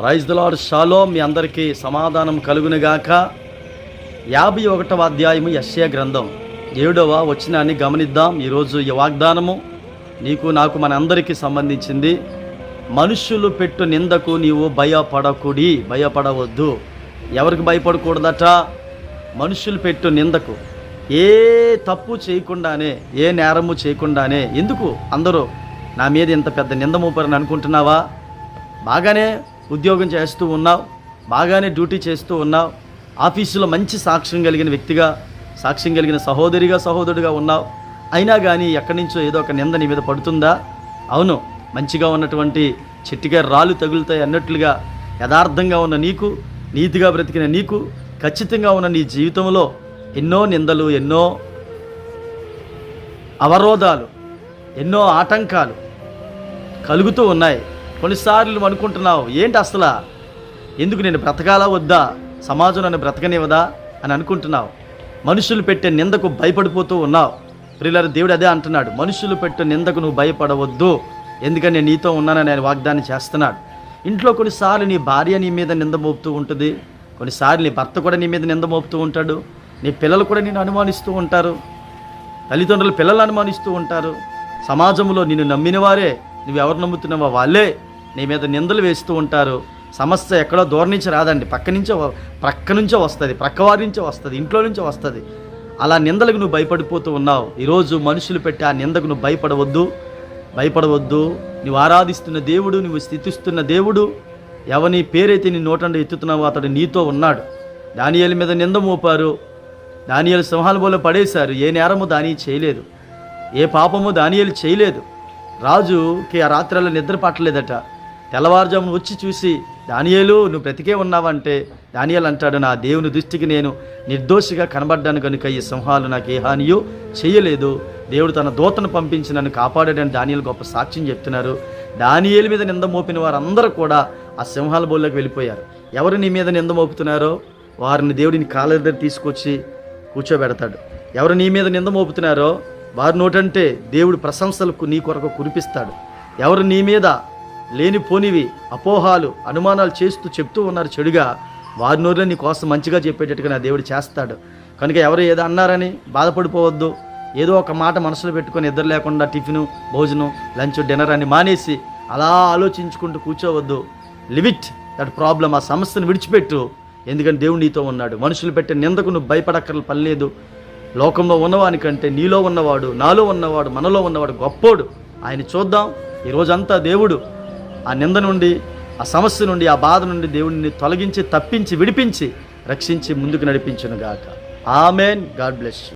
Praise the Lord shallow మీ అందరికీ సమాధానం కలుగునుగాక. యాభై ఒకటవ అధ్యాయము యశ్య గ్రంథం. ఏడవ వచ్చినాన్ని గమనిద్దాం. ఈరోజు ఈ వాగ్దానము నీకు నాకు మన అందరికీ సంబంధించింది. మనుషులు పెట్టు నిందకు నీవు భయపడకుడి భయపడవద్దు. ఎవరికి భయపడకూడదట? మనుషులు పెట్టు నిందకు. ఏ తప్పు చేయకుండానే ఏ నేరము చేయకుండానే. ఎందుకు? అందరూ నా మీద ఇంత పెద్ద నింద మోపారని అనుకుంటున్నావా? బాగానే ఉద్యోగం చేస్తూ ఉన్నావు బాగానే డ్యూటీ చేస్తూ ఉన్నావు ఆఫీసులో మంచి సాక్ష్యం కలిగిన వ్యక్తిగా సాక్ష్యం కలిగిన సహోదరిగా సహోదరుడిగా ఉన్నావు. అయినా కానీ ఎక్కడి నుంచో ఏదో ఒక నింద నీ మీద పడుతుందా? అవును మంచిగా ఉన్నటువంటి చెట్టుగా రాళ్ళు తగులుతాయి అన్నట్లుగా యథార్థంగా ఉన్న నీకు నీతిగా బ్రతికిన నీకు ఖచ్చితంగా ఉన్న నీ జీవితంలో ఎన్నో నిందలు ఎన్నో అవరోధాలు ఎన్నో ఆటంకాలు కలుగుతూ ఉన్నాయి. కొన్నిసార్లు నువ్వు అనుకుంటున్నావు ఏంటి అసలు? ఎందుకు నేను బ్రతకాలా వద్దా? సమాజం నన్ను బ్రతకనివ్వదా? అని అనుకుంటున్నావు. మనుషులు పెట్టే నిందకు భయపడిపోతూ ఉన్నావు. ప్రిల్లర దేవుడు అదే అంటున్నాడు. మనుషులు పెట్టే నిందకు నువ్వు భయపడవద్దు. ఎందుకని నేను నీతో ఉన్నానని ఆయన వాగ్దానం చేస్తున్నాడు. ఇంట్లో కొన్నిసార్లు నీ భార్య నీ మీద నింద మోపుతూ ఉంటుంది. కొన్నిసార్లు నీ భర్త కూడా నీ మీద నింద మోపుతూ ఉంటాడు. నీ పిల్లలు కూడా నేను అనుమానిస్తూ ఉంటారు. తల్లిదండ్రులు పిల్లలు అనుమానిస్తూ ఉంటారు. సమాజంలో నిన్ను నమ్మిన వారే నువ్వు ఎవరు నమ్ముతున్నావో వాళ్ళే. నీ మీద నిందలు వేస్తూ ఉంటారు. సమస్య ఎక్కడో దూరం నుంచి రాదండి. పక్క నుంచో ప్రక్క నుంచో వస్తుంది. ప్రక్కవారి నుంచో వస్తుంది. ఇంట్లో నుంచో వస్తుంది. అలా నిందలకు నువ్వు భయపడిపోతూ ఉన్నావు. ఈరోజు మనుషులు పెట్టి ఆ నిందకు నువ్వు భయపడవద్దు. భయపడవద్దు. నువ్వు ఆరాధిస్తున్న దేవుడు నువ్వు స్థితిస్తున్న దేవుడు ఎవని పేరైతే నీ నోటండి ఎత్తుతున్నావో అతడు నీతో ఉన్నాడు. దానియాల మీద నింద మోపారు. దానియాలు సింహాల పడేశారు. ఏ నేరము దాని చేయలేదు. ఏ పాపము దానియాలు చేయలేదు. రాజుకి ఆ రాత్రిలో నిద్ర పట్టలేదట. తెల్లవారుజామున వచ్చి చూసి దానియేలు నువ్వు బ్రతికే ఉన్నావంటే దానియాలు అంటాడు నా దేవుని దృష్టికి నేను నిర్దోషిగా కనబడ్డాను కనుక ఈ సింహాలు నాకు ఏ హానియో చేయలేదు. దేవుడు తన దూతను పంపించి నన్ను కాపాడాడని దానియాలు గొప్ప సాక్ష్యం చెప్తున్నారు. దానియేలు మీద నింద మోపిన వారందరూ కూడా ఆ సింహాల బోల్లోకి వెళ్ళిపోయారు. ఎవరు నీ మీద నింద మోపుతున్నారో వారిని దేవుడిని కాళ్ళ దగ్గర తీసుకొచ్చి కూర్చోబెడతాడు. ఎవరు నీ మీద నింద మోపుతున్నారో వారి నోటంటే దేవుడు ప్రశంసలకు నీ కొరకు కురిపిస్తాడు. ఎవరు నీ మీద లేనిపోనివి అపోహాలు అనుమానాలు చేస్తూ చెప్తూ ఉన్నారు చెడుగా. వారి నోరులో నీ కోసం మంచిగా చెప్పేటట్టుగా నా దేవుడు చేస్తాడు. కనుక ఎవరు ఏదో అన్నారని బాధపడిపోవద్దు. ఏదో ఒక మాట మనసులో పెట్టుకొని ఇద్దరు లేకుండా టిఫిన్ భోజనం లంచ్ డిన్నర్ అని మానేసి అలా ఆలోచించుకుంటూ కూర్చోవద్దు. లిమిట్ దట్ ప్రాబ్లం ఆ సమస్యను విడిచిపెట్టు. ఎందుకంటే దేవుడు నీతో ఉన్నాడు. మనుషులు పెట్టే నిందకు నువ్వు భయపడక్కర్ల పని లేదు. లోకంలో ఉన్నవానికంటే నీలో ఉన్నవాడు నాలో ఉన్నవాడు మనలో ఉన్నవాడు గొప్పోడు. ఆయన చూద్దాం. ఈరోజంతా దేవుడు ఆ నింద నుండి ఆ సమస్య నుండి ఆ బాధ నుండి దేవుడిని తొలగించి తప్పించి విడిపించి రక్షించి ముందుకు నడిపించును గాక ఆమెన్. God bless